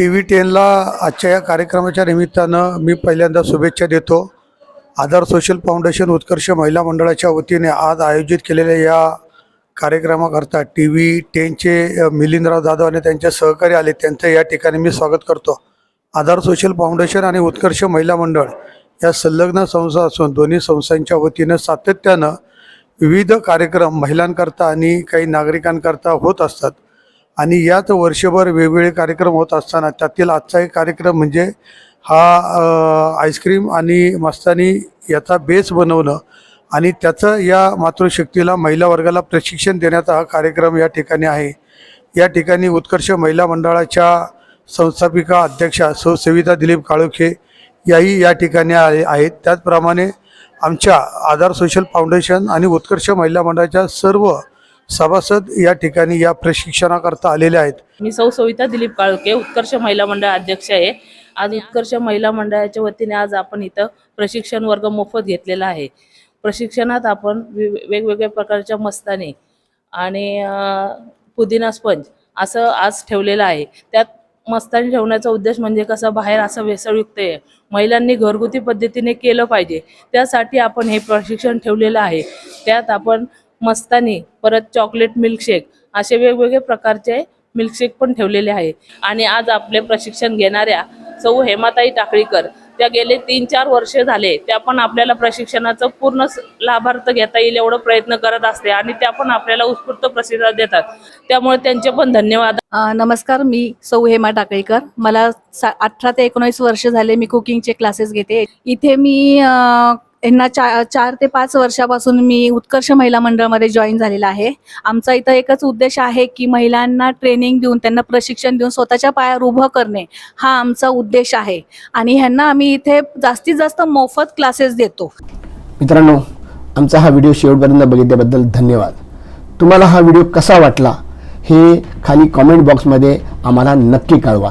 T V टेनला आजच्या या कार्यक्रमाच्या निमित्तानं मी पहिल्यांदा शुभेच्छा देतो. आधार सोशल फाउंडेशन उत्कर्ष महिला मंडळाच्या वतीने आज आयोजित केलेल्या या कार्यक्रमाकरता टी व्ही टेनचे मिलिंदराव जाधव आणि त्यांचे सहकारी आले त्यांचं या ठिकाणी मी स्वागत करतो. आधार सोशल फाउंडेशन आणि उत्कर्ष महिला मंडळ या संलग्न संस्था असून दोन्ही संस्थांच्या वतीनं सातत्यानं विविध कार्यक्रम महिलांकरता आणि काही नागरिकांकरता होत असतात. आणि यात वर्षभर वेगवेगळे कार्यक्रम होत असताना त्यातील आजचा एक कार्यक्रम म्हणजे हा आईस्क्रीम आणि मस्तानी याचा बेस बनवणं आणि त्याचं या मातृशक्तीला महिला वर्गाला प्रशिक्षण देण्याचा हा कार्यक्रम या ठिकाणी आहे. या ठिकाणी उत्कर्ष महिला मंडळाच्या संस्थापिका अध्यक्षा सौ सविता दिलीप काळोखे याही या ठिकाणी आहे आहेत. त्याचप्रमाणे आमच्या आधार सोशल फाउंडेशन आणि उत्कर्ष महिला मंडळाच्या सर्व सभासद या ठिकाणी या प्रशिक्षणाकरता आलेले आहेत. मी सौ सविता दिलीप काळके उत्कर्ष महिला मंडळ अध्यक्ष आहे. आज उत्कर्ष महिला मंडळाच्या वतीने आज आपण इथं प्रशिक्षण वर्ग मोफत घेतलेला आहे. प्रशिक्षणात आपण वि- वेगवेगळ्या प्रकारच्या मस्ताने आणि पुदिना स्पंज असं आज ठेवलेलं आहे. त्यात मस्तानी ठेवण्याचा उद्देश म्हणजे कसं? बाहेर असं भेसळयुक्त आहे. महिलांनी घरगुती पद्धतीने केलं पाहिजे. त्यासाठी आपण हे प्रशिक्षण ठेवलेलं आहे. त्यात आपण मस्तानी परत चॉकलेट मिल्कशेक असे वेगवेगळे प्रकारचे मिल्कशेक पण ठेवलेले आहे. आणि आज आपले प्रशिक्षण घेणाऱ्या सौ हेमाताई टाकळीकर त्या गेले तीन चार वर्ष झाले त्या पण आपल्याला प्रशिक्षणाचं पूर्ण लाभार्थ घेता येईल एवढं प्रयत्न करत असते आणि त्या पण आपल्याला उत्स्फूर्त प्रतिसाद देतात. त्यामुळे त्यांचे पण धन्यवाद. नमस्कार मी सौ हेमा टाकळीकर. मला सा अठरा ते एकोणीस वर्ष झाले मी कुकिंगचे क्लासेस घेते. इथे मी आ... यांना चार चार ते पाच वर्षापासून मी उत्कर्ष महिला मंडळमध्ये जॉईन झालेला आहे. आमचा इथं एकच उद्देश आहे की महिलांना ट्रेनिंग देऊन त्यांना प्रशिक्षण देऊन स्वतःच्या पायावर उभं करणे हा आमचा उद्देश आहे. आणि ह्यांना आम्ही इथे जास्तीत जास्त मोफत क्लासेस देतो. मित्रांनो आमचा हा व्हिडिओ शेवटपर्यंत बघितल्याबद्दल धन्यवाद. तुम्हाला हा व्हिडिओ कसा वाटला हे खाली कॉमेंट बॉक्समध्ये आम्हाला नक्की कळवा.